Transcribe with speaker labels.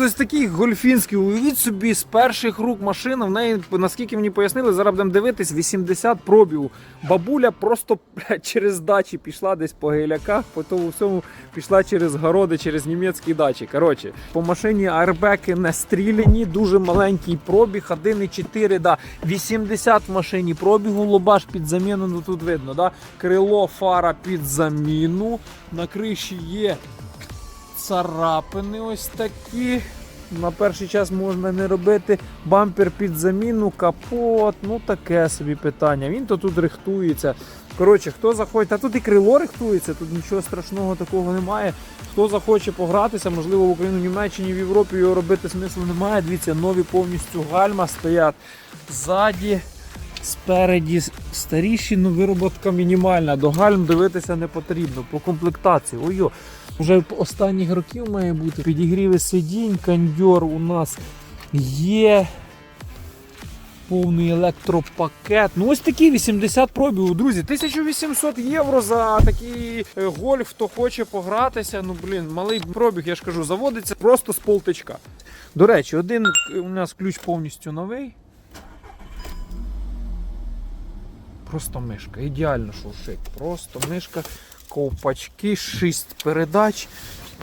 Speaker 1: Ось такий гольфінський, уявіть собі, з перших рук машина, в неї, наскільки мені пояснили, зараз будемо дивитись, 80 пробігу. Бабуля просто блядь, через дачі пішла десь по гейляках, по тому всьому пішла через городи, через німецькі дачі. Коротше, по машині аербеки не стріляні, дуже маленький пробіг, 1,4, да. 80 в машині пробігу, лобаш під заміну, ну тут видно, да? крило, фара під заміну. На криші є царапини ось такі. На перший час можна не робити бампер під заміну, капот, ну таке собі питання. Він то тут рихтується. Коротше, хто захоче, та тут і крило рихтується, тут нічого страшного такого немає. Хто захоче погратися, можливо, в Україні, в Німеччині, в Європі його робити смислу немає. Дивіться, нові повністю гальма стоять ззаді. Спереді старіші, ну вироботка мінімальна. До гальм дивитися не потрібно. По комплектації. Ой, вже останніх років має бути. Підігріви сидінь, кондьор у нас є. Повний електропакет. Ну ось такі 80 пробігу, друзі. 1800 євро за такий е, гольф, хто хоче погратися. Ну блін, малий пробіг, я ж кажу, заводиться просто з полтичка. До речі, один е, у нас ключ повністю новий. Просто мишка. Ідеально шуршить. Просто мишка, ковпачки, 6 передач.